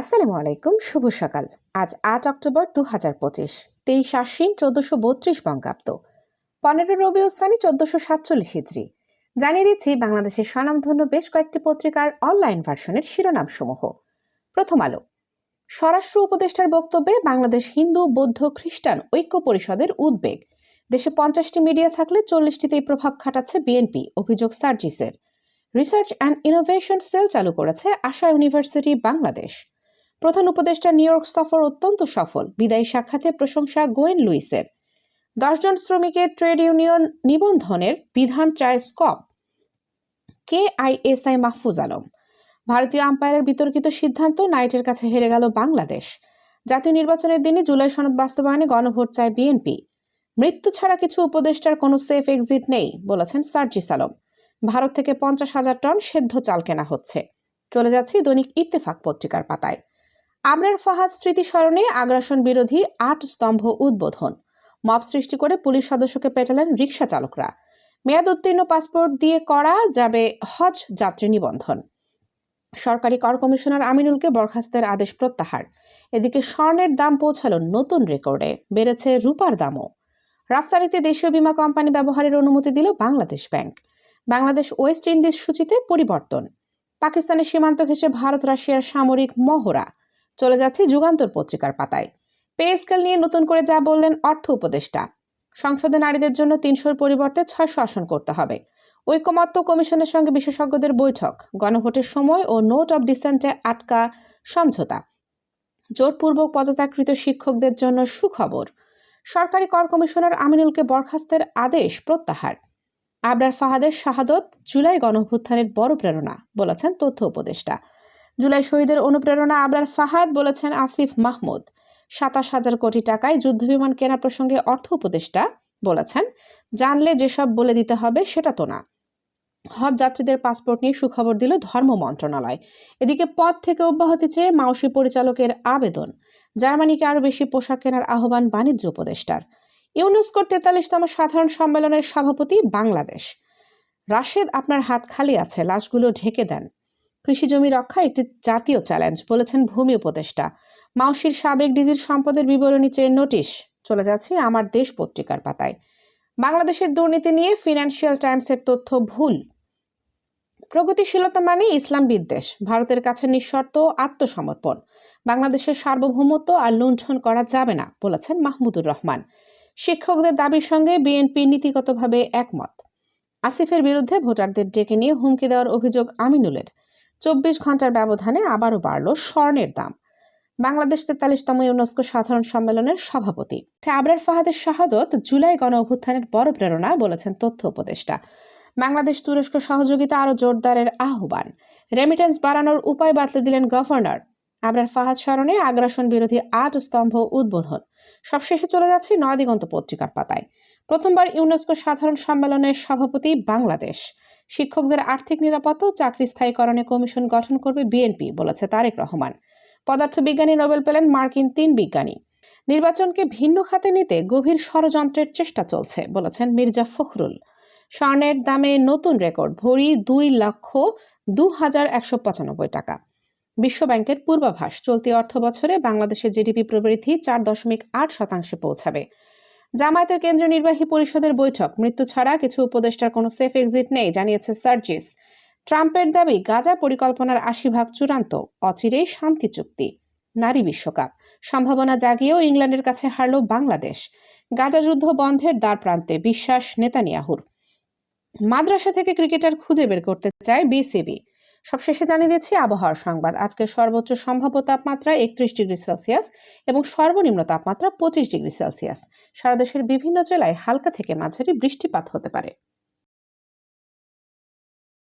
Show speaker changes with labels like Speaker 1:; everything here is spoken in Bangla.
Speaker 1: আসসালামু আলাইকুম, শুভ সকাল। আজ আট অক্টোবর দু হাজার পঁচিশ, তেইশ আশ্বিন চোদ্দশো বত্রিশ বঙ্গাব্দ। পনেরো রবি ওসানি চোদ্দশো সাতচল্লিশ হিজড়ি জানিয়ে দিচ্ছি, বাংলাদেশের স্বনামধন্য বেশ কয়েকটি পত্রিকার অনলাইন ভার্সনের শিরোনামসমূহ। প্রথম আলো। স্বরাষ্ট্র উপদেষ্টার বক্তব্যে বাংলাদেশ হিন্দু, বৌদ্ধ, খ্রিস্টান ঐক্য পরিষদের উদ্বেগ। দেশে পঞ্চাশটি মিডিয়া থাকলে চল্লিশটিতেই প্রভাব খাটাচ্ছে বিএনপি, অভিযোগ সার্জিসের। রিসার্চ অ্যান্ড ইনোভেশন সেল চালু করেছে আশা ইউনিভার্সিটি, বাংলাদেশ। প্রধান উপদেষ্টা নিউ ইয়র্ক সফর অত্যন্ত সফল। বিদায়ী সাক্ষাতে প্রশংসা গোয়েন লুইসের। দশজন শ্রমিকের ট্রেড ইউনিয়ন নিবন্ধনের বিধান চায় স্কপ। কে আইএসআই মাহফুজ আলম। ভারতীয় আম্পায়ারের বিতর্কিত সিদ্ধান্ত নাইটের কাছে হেরে গেল বাংলাদেশ। জাতীয় নির্বাচনের দিনে জুলাই সনদ বাস্তবায়নে গণভোট চায় বিএনপি। মৃত্যু ছাড়া কিছু উপদেষ্টার কোনো সেফ এক্সিট নেই, বলেছেন সার্জিস আলম। ভারত থেকে পঞ্চাশ হাজার টন সেদ্ধ চাল কেনা হচ্ছে। চলে যাচ্ছি দৈনিক ইত্তেফাক পত্রিকার পাতায়। আবরার ফাহাদ স্মৃতি স্মরণে আগ্রাসন বিরোধী আট স্তম্ভ উদ্বোধন। মব সৃষ্টি করে পুলিশ সদস্যকে পেটালেন রিক্সা চালকরা। মেয়াদ উত্তীর্ণ পাসপোর্ট দিয়ে করা যাবে হজ যাত্রী নিবন্ধন। সরকারি কর কমিশনার আমিনুলকে বরখাস্তের আদেশ প্রত্যাহার। এদিকে স্বর্ণের দাম পৌঁছালো নতুন রেকর্ডে, বেড়েছে রূপার দামও। রফতানিতে দেশীয় বীমা কোম্পানি ব্যবহারের অনুমতি দিল Bangladesh bank. Bangladesh West Indies সূচিতে পরিবর্তন। পাকিস্তানের সীমান্ত ঘেঁষে ভারত রাশিয়ার সামরিক মহড়া। চলে যাচ্ছে যুগান্তর পত্রিকার পাতায়। পে স্কেল নিয়ে নতুন করে যা বললেন অর্থ উপদেষ্টা। সংসদে নারীদের জন্য তিনশোর পরিবর্তে ছয়শো আসন করতে হবে। ঐকমত্য কমিশনের সঙ্গে বিশেষজ্ঞদের বৈঠক। গণভোটের সময় ও নোট অব ডিসেন্টে আটকা সমঝোতা। জোরপূর্বক পদত্যাগকৃত শিক্ষকদের জন্য সুখবর। সরকারি কর কমিশনার আমিনুলকে বরখাস্তের আদেশ প্রত্যাহার। আবরার ফাহাদের শাহাদত জুলাই গণঅভ্যুত্থানের বড় প্রেরণা, বলেছেন তথ্য উপদেষ্টা। জুলাই শহীদের অনুপ্রেরণা আবরার ফাহাদ বলেছেন আসিফ মাহমুদ। সাতাশ হাজার কোটি টাকায় যুদ্ধবিমান কেনা প্রসঙ্গে অর্থ উপদেষ্টা বলেছেন, জানলে যেসব বলে দিতে হবে সেটা তো না। হজ যাত্রীদের পাসপোর্ট নিয়ে সুখবর দিল ধর্ম মন্ত্রণালয়। এদিকে পদ থেকে অব্যাহতি চেয়ে মাউসি পরিচালকের আবেদন। জার্মানিকে আরও বেশি পোশাক কেনার আহ্বান বাণিজ্য উপদেষ্টার। ইউনেস্কোর তেতাল্লিশতম সাধারণ সম্মেলনের সভাপতি বাংলাদেশ। রাশেদ, আপনার হাত খালি আছে, লাশগুলো ঢেকে দেন। কৃষি জমি রক্ষা একটি জাতীয় চ্যালেঞ্জ বলেছেন ভূমি উপদেষ্টা। মাউসির সাবেক ডিজির সম্পদের বিবরণী চেয়ে নোটিশ, চলে যাচ্ছে আমার দেশ পত্রিকার পাতায়। বাংলাদেশের দুর্নীতি নিয়ে ফিনান্সিয়াল টাইমসের তথ্য ভুল। প্রগতিশীলতা মানে ইসলাম বিদ্বেষ, ভারতের কাছে নিঃশর্ত আত্মসমর্পণ। বাংলাদেশের সার্বভৌমত্ব আর লুণ্ঠন করা যাবে না, বলেছেন মাহমুদুর রহমান। শিক্ষকদের দাবির সঙ্গে বিএনপি নীতিগতভাবে একমত। আসিফের বিরুদ্ধে ভোটারদের ডেকে নিয়ে হুমকি দেওয়ার অভিযোগ আমিনুলের। চব্বিশ ঘণ্টার ব্যবধানে আবারও বাড়ল স্বর্ণের দাম। বাংলাদেশ তেতাল্লিশতম ইউনেস্কো সাধারণ সম্মেলনের সভাপতি। আবরার ফাহাদের শাহাদত জুলাই গণ অভ্যুত্থানের বড় প্রেরণা বলেছেন তথ্য উপদেষ্টা। বাংলাদেশ তুরস্ক সহযোগিতা আরও জোরদারের আহ্বান। রেমিটেন্স বাড়ানোর উপায় বাতলে দিলেন গভর্নর। আবরার ফাহাদ স্মরণে আগ্রাসন বিরোধী আট স্তম্ভ উদ্বোধন। সবশেষে চলে যাচ্ছে নয় দিগন্ত পত্রিকার পাতায়। প্রথমবার ইউনেস্কো সাধারণ সম্মেলনের সভাপতি বাংলাদেশ। শিক্ষকদের আর্থিক নিরাপত্তা ও চাকরি স্থায়ীকরণে কমিশন গঠন করবে বিএনপি, বলেছে তারেক রহমান। পদার্থবিজ্ঞানী নোবেল পেলেন মার্কিন তিন বিজ্ঞানী। নির্বাচনকে ভিন্ন খাতে নিতে গভীর ষড়যন্ত্রের চেষ্টা চলছে, বলেছেন মির্জা ফখরুল। স্বর্ণের দামে নতুন রেকর্ড, ভরি দুই লক্ষ দু হাজার একশো পঁচানব্বই টাকা। বিশ্বব্যাংকের পূর্বাভাস, চলতি অর্থ বছরে বাংলাদেশের জিডিপি প্রবৃদ্ধি চার দশমিক আট শতাংশে পৌঁছাবে। জামায়াতের কেন্দ্রীয় নির্বাহী পরিষদের বৈঠক। মৃত্যু ছাড়া কিছু উপদেষ্টার কোনো সেফ এক্সিট নেই, জানিয়েছে সার্জিস। ট্রাম্পের দাবি, গাজা পরিকল্পনার আশি ভাগ চূড়ান্ত, অচিরেই শান্তি চুক্তি। নারী বিশ্বকাপ। সম্ভাবনা জাগিয়েও ইংল্যান্ডের কাছে হারল বাংলাদেশ। গাজা যুদ্ধ বন্ধের দ্বার প্রান্তে বিশ্বাস নেতানিয়াহুর। মাদ্রাসা থেকে ক্রিকেটার খুঁজে বের করতে চায় বিসিবি। সবশেষে জানিয়ে দিচ্ছি আবহাওয়ার সংবাদ। আজকের সর্বোচ্চ সম্ভাব্য তাপমাত্রা একত্রিশ ডিগ্রি সেলসিয়াস এবং সর্বনিম্ন তাপমাত্রা পঁচিশ ডিগ্রি সেলসিয়াস। সারা দেশের বিভিন্ন জেলায় হালকা থেকে মাঝারি বৃষ্টিপাত হতে পারে।